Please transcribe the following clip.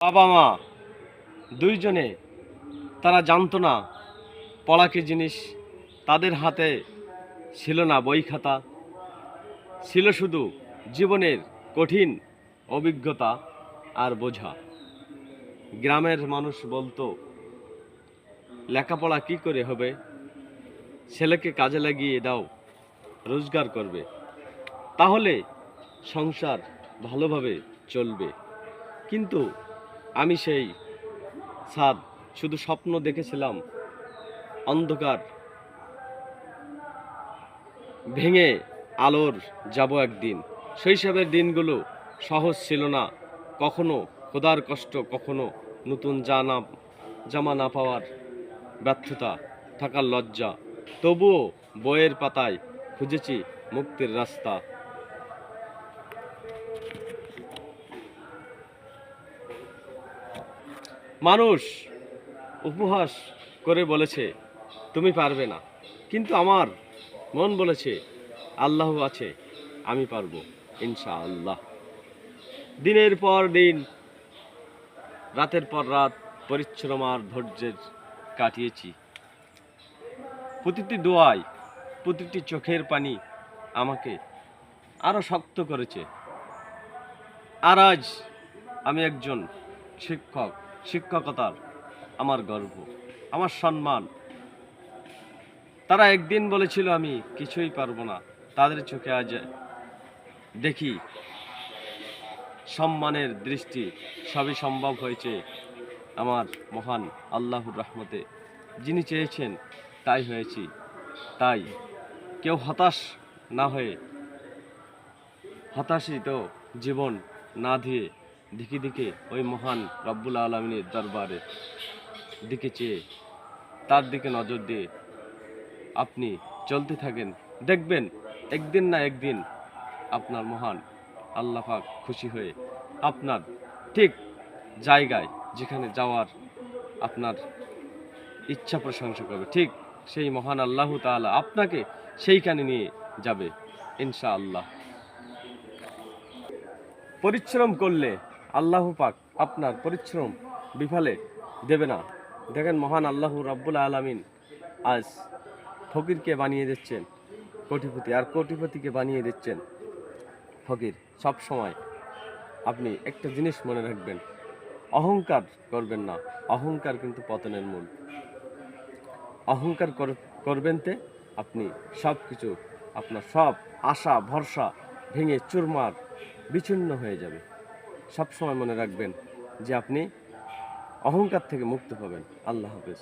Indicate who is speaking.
Speaker 1: বাবা মা দুইজনে, তারা জানতো না পড়া কি জিনিস তাদের হাতে ছিল না বই খাতা। ছিল শুধু জীবনের কঠিন অভিজ্ঞতা আর বোঝা। গ্রামের মানুষ বলতো, লেখাপড়া কি করে হবে? ছেলেকে কাজে লাগিয়ে দাও, রোজগার করবে। তাহলে সংসার ভালোভাবে চলবে। কিন্তু আমি সেই সাদ শুধু স্বপ্ন দেখেছিলাম, অন্ধকার, ভেঙে আলোর যাব একদিন। শৈশবের দিনগুলো সহজ ছিল না। কখনো খোদার কষ্ট, কখনো নতুন জানা, জামা না পাওয়ার ব্যর্থতা, থাকার লজ্জা। তবুও বইয়ের পাতায় খুঁজেছি মুক্তির রাস্তা। মানুষ উপহাস করে বলেছে, তুমি পারবে না। কিন্তু আমার মন বলেছে, আল্লাহ আছে, আমি পারব ইনশা আল্লাহ দিনের পর দিন, রাতের পর রাত পরিশ্রম আর ধৈর্যের কাটিয়েছি। প্রতিটি দোয়ায়, প্রতিটি চোখের পানি আমাকে আরও শক্ত করেছে। আর আজ আমি একজন শিক্ষক। শিক্ষকতার আমার গর্ব, আমার সম্মান। তারা একদিন বলেছিল, আমি কিছুই পারব না। তাদের চোখে আজ দেখি সম্মানের দৃষ্টি। সবই সম্ভব হয়েছে আমার মহান আল্লাহর রহমতে। যিনি চেয়েছেন, তাই হয়েছি। তাই কেউ হতাশ না হয়ে হতাশিত জীবন না দিয়ে দিকে দিকে ওই মহান রব্বুল আলমিনের দরবারে দিকে চেয়ে তার দিকে নজর দিয়ে আপনি চলতে থাকেন। দেখবেন, একদিন না একদিন আপনার মহান আল্লাহ পাক খুশি হয়ে আপনার ঠিক জায়গায় যেখানে যাওয়ার আপনার ইচ্ছা প্রশংসা করবে, ঠিক সেই মহান আল্লাহ তাআলা আপনাকে সেইখানে নিয়ে যাবে ইনশা আল্লাহ পরিশ্রম করলে আল্লাহ পাক আপনার পরিশ্রম বিফলে দেবে না। দেখেন মহান আল্লাহ রাব্বুল আলামিন আজ ফকিরকে বানিয়ে দিচ্ছেন কোটিপতি, আর কোটিপতিকে বানিয়ে দিচ্ছেন ফকির। সব সময় আপনি একটা জিনিস মনে রাখবেন, অহংকার করবেন না। অহংকার কিন্তু পতনের মূল। অহংকার কর- করবেন তে আপনি সব কিছু আপনার সব আশা, ভরসা ভেঙে চুরমার বিচ্ছিন্ন হয়ে যাবে। সব সময় মনে রাখবেন যে আপনি অহংকার থেকে মুক্ত হবেন। আল্লাহ হাফেজ।